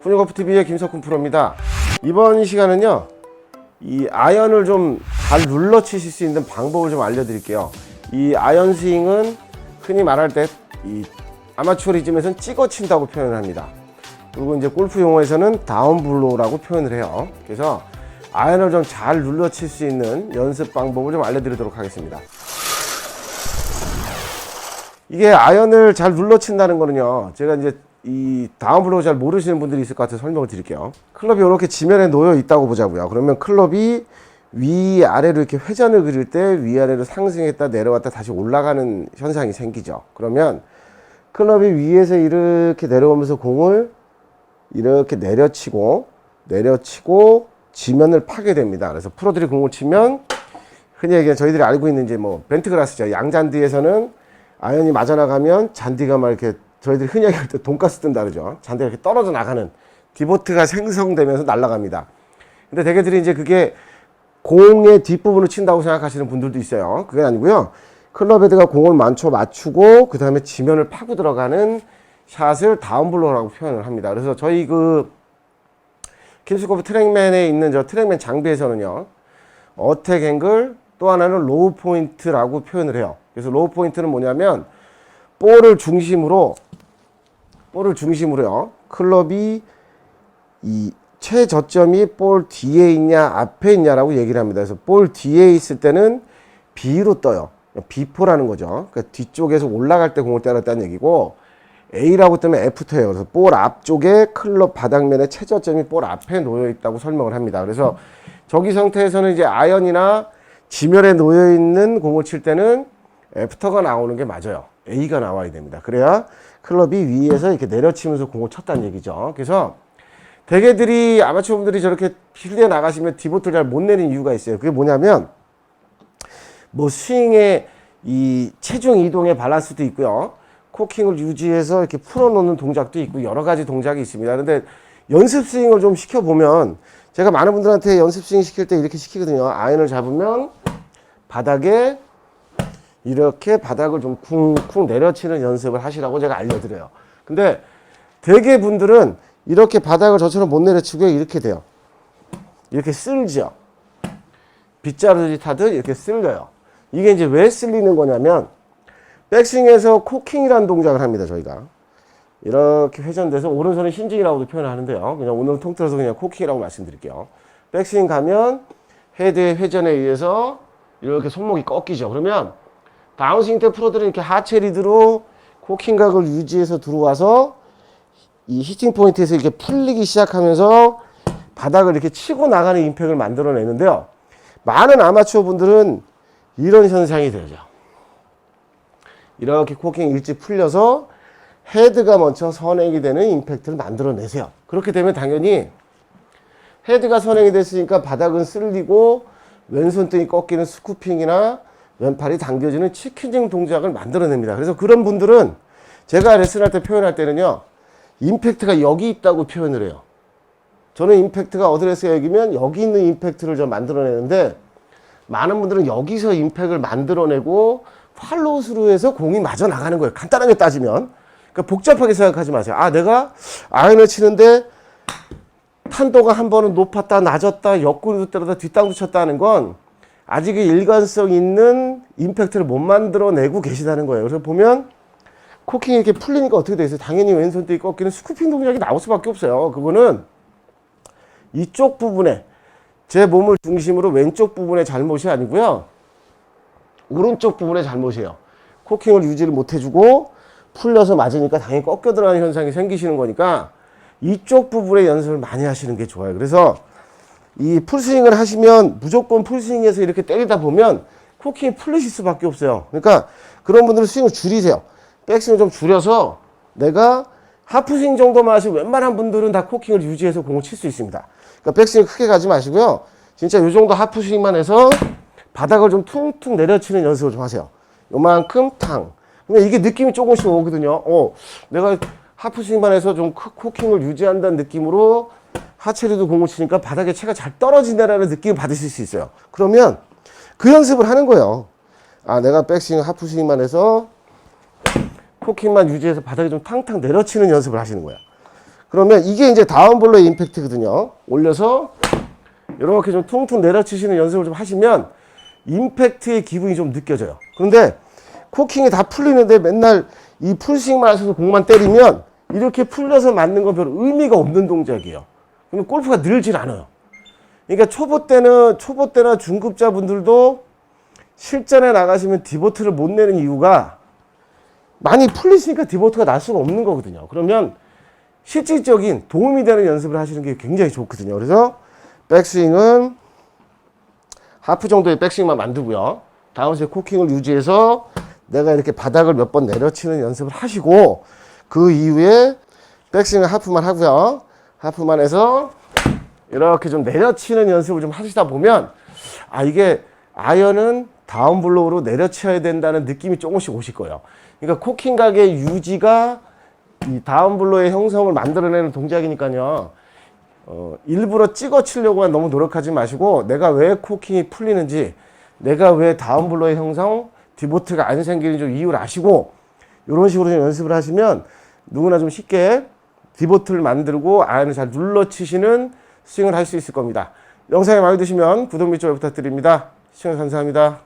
푸니거프TV의 김석훈 프로입니다. 이번 시간은요, 이 아이언을 좀 잘 눌러 치실 수 있는 방법을 좀 알려드릴게요. 이 아이언 스윙은 흔히 말할 때 이 아마추어 리즘에서는 찍어 친다고 표현을 합니다. 그리고 이제 골프 용어에서는 다운블로우라고 표현을 해요. 그래서 아이언을 좀 잘 눌러 칠 수 있는 연습 방법을 좀 알려드리도록 하겠습니다. 이게 아이언을 잘 눌러 친다는 거는요. 제가 이제 이 다운블로우 잘 모르시는 분들이 있을 것 같아서 설명을 드릴게요. 클럽이 이렇게 지면에 놓여 있다고 보자고요. 그러면 클럽이 위아래로 이렇게 회전을 그릴 때 위아래로 상승했다 내려왔다 다시 올라가는 현상이 생기죠. 그러면 클럽이 위에서 이렇게 내려오면서 공을 이렇게 내려치고 내려치고 지면을 파게 됩니다. 그래서 프로들이 공을 치면 흔히 얘기하는 저희들이 알고 있는 이제 뭐 벤트그라스죠. 양잔디에서는 아연이 맞아 나가면 잔디가 막 이렇게 저희들이 흔히 얘기할 때 돈가스 뜬다 그러죠. 잔디가 이렇게 떨어져 나가는 디보트가 생성되면서 날아갑니다. 근데 대개들이 이제 그게 공의 뒷부분을 친다고 생각하시는 분들도 있어요. 그게 아니고요. 클럽 헤드가 공을 만초 맞추고 그 다음에 지면을 파고 들어가는 샷을 다운블로우라고 표현을 합니다. 그래서 저희 그 킨스코프 트랙맨에 있는 저 트랙맨 장비에서는요. 어택 앵글 또 하나는 로우 포인트라고 표현을 해요. 그래서 로우 포인트는 뭐냐면 볼을 중심으로 볼을 중심으로요. 클럽이 이 최저점이 볼 뒤에 있냐 앞에 있냐라고 얘기를 합니다. 그래서 볼 뒤에 있을 때는 B로 떠요. B포라는 거죠. 그러니까 뒤쪽에서 올라갈 때 공을 때렸다는 얘기고 A라고 뜨면 F토예요. 그래서 볼 앞쪽에 클럽 바닥면에 최저점이 볼 앞에 놓여 있다고 설명을 합니다. 그래서 저기 상태에서는 이제 아연이나 지면에 놓여 있는 공을 칠 때는 애프터가 나오는 게 맞아요. A가 나와야 됩니다. 그래야 클럽이 위에서 이렇게 내려치면서 공을 쳤다는 얘기죠. 그래서 대개들이 아마추어 분들이 저렇게 필드에 나가시면 디보트를 잘 못 내는 이유가 있어요. 그게 뭐냐면 뭐 스윙의 이 체중 이동의 밸런스도 있고요. 코킹을 유지해서 이렇게 풀어놓는 동작도 있고 여러 가지 동작이 있습니다. 그런데 연습 스윙을 좀 시켜보면 제가 많은 분들한테 연습 스윙 시킬 때 이렇게 시키거든요. 아이언을 잡으면 바닥에 이렇게 바닥을 좀 쿵쿵 내려치는 연습을 하시라고 제가 알려드려요. 근데 대개 분들은 이렇게 바닥을 저처럼 못 내려치고 이렇게 돼요. 이렇게 쓸죠. 빗자루질 타듯 이렇게 쓸려요. 이게 이제 왜 쓸리는 거냐면 백스윙에서 코킹이라는 동작을 합니다. 저희가 이렇게 회전돼서 오른손은 신중이라고도 표현을 하는데요. 그냥 오늘 통틀어서 그냥 코킹이라고 말씀드릴게요. 백스윙 가면 헤드의 회전에 의해서 이렇게 손목이 꺾이죠. 그러면 바운싱 때 프로들은 이렇게 하체 리드로 코킹각을 유지해서 들어와서 이 히팅 포인트에서 이렇게 풀리기 시작하면서 바닥을 이렇게 치고 나가는 임팩을 만들어내는데요. 많은 아마추어 분들은 이런 현상이 되죠. 이렇게 코킹 일찍 풀려서 헤드가 먼저 선행이 되는 임팩트를 만들어내세요. 그렇게 되면 당연히 헤드가 선행이 됐으니까 바닥은 쓸리고 왼손등이 꺾이는 스쿠핑이나 왼팔이 당겨지는 치킨징 동작을 만들어냅니다. 그래서 그런 분들은 제가 레슨할 때 표현할 때는요. 임팩트가 여기 있다고 표현을 해요. 저는 임팩트가 어드레스가 여기면 여기 있는 임팩트를 좀 만들어내는데 많은 분들은 여기서 임팩을 만들어내고 팔로우스루 해서 공이 맞아 나가는 거예요. 간단하게 따지면. 그러니까 복잡하게 생각하지 마세요. 아, 내가 아이언을 치는데 탄도가 한 번은 높았다, 낮았다, 옆구리도 때려다 뒷땅도 쳤다 하는 건 아직 일관성 있는 임팩트를 못 만들어내고 계시다는 거예요. 그래서 보면 코킹이 이렇게 풀리니까 어떻게 되겠어요? 당연히 왼손등이 꺾이는 스쿠핑 동작이 나올 수밖에 없어요. 그거는 이쪽 부분에 제 몸을 중심으로 왼쪽 부분의 잘못이 아니고요. 오른쪽 부분의 잘못이에요. 코킹을 유지를 못 해주고 풀려서 맞으니까 당연히 꺾여 들어가는 현상이 생기시는 거니까 이쪽 부분의 연습을 많이 하시는 게 좋아요. 그래서 이 풀스윙을 하시면 무조건 풀스윙에서 이렇게 때리다 보면 코킹이 풀리실 수밖에 없어요. 그러니까 그런 분들은 스윙을 줄이세요. 백스윙을 좀 줄여서 내가 하프스윙 정도만 하시고 웬만한 분들은 다 코킹을 유지해서 공을 칠 수 있습니다. 그러니까 백스윙 크게 가지 마시고요. 진짜 요 정도 하프스윙만 해서 바닥을 좀 퉁퉁 내려치는 연습을 좀 하세요. 요만큼 탕. 그러면 이게 느낌이 조금씩 오거든요. 어, 내가 하프스윙만 해서 좀 크- 코킹을 유지한다는 느낌으로 하체리도 공을 치니까 바닥에 채가 잘 떨어진다라는 느낌을 받으실 수 있어요. 그러면 그 연습을 하는 거예요. 아, 내가 백스윙 하프스윙만 해서 코킹만 유지해서 바닥에 좀 탕탕 내려치는 연습을 하시는 거야. 그러면 이게 이제 다운블로의 임팩트거든요. 올려서 이렇게 좀 퉁퉁 내려치시는 연습을 좀 하시면 임팩트의 기분이 좀 느껴져요. 그런데 코킹이 다 풀리는데 맨날 이 풀스윙만 하셔서 공만 때리면 이렇게 풀려서 맞는 건별 의미가 없는 동작이에요. 그러면 골프가 늘질 않아요. 그러니까 초보 때는 초보 때나 중급자 분들도 실전에 나가시면 디보트를 못 내는 이유가 많이 풀리시니까 디보트가 날 수가 없는 거거든요. 그러면 실질적인 도움이 되는 연습을 하시는 게 굉장히 좋거든요. 그래서 백스윙은 하프 정도의 백스윙만 만들고요. 다음 세 코킹을 유지해서 내가 이렇게 바닥을 몇 번 내려치는 연습을 하시고 그 이후에 백스윙은 하프만 하고요. 하프만 해서 이렇게 좀 내려치는 연습을 좀 하시다 보면 아 이게 아이언은 다운 블로우로 내려쳐야 된다는 느낌이 조금씩 오실 거예요. 그러니까 코킹 각의 유지가 이 다운 블로우의 형성을 만들어내는 동작이니까요. 어, 일부러 찍어 치려고만 너무 노력하지 마시고 내가 왜 코킹이 풀리는지 내가 왜 다운 블로우의 형성 디보트가 안 생기는지 좀 이유를 아시고 이런 식으로 좀 연습을 하시면 누구나 좀 쉽게 디보트를 만들고 아이언을 잘 눌러 치시는 스윙을 할 수 있을 겁니다. 영상이 마음에 드시면 구독 및 좋아요 부탁드립니다. 시청해 감사합니다.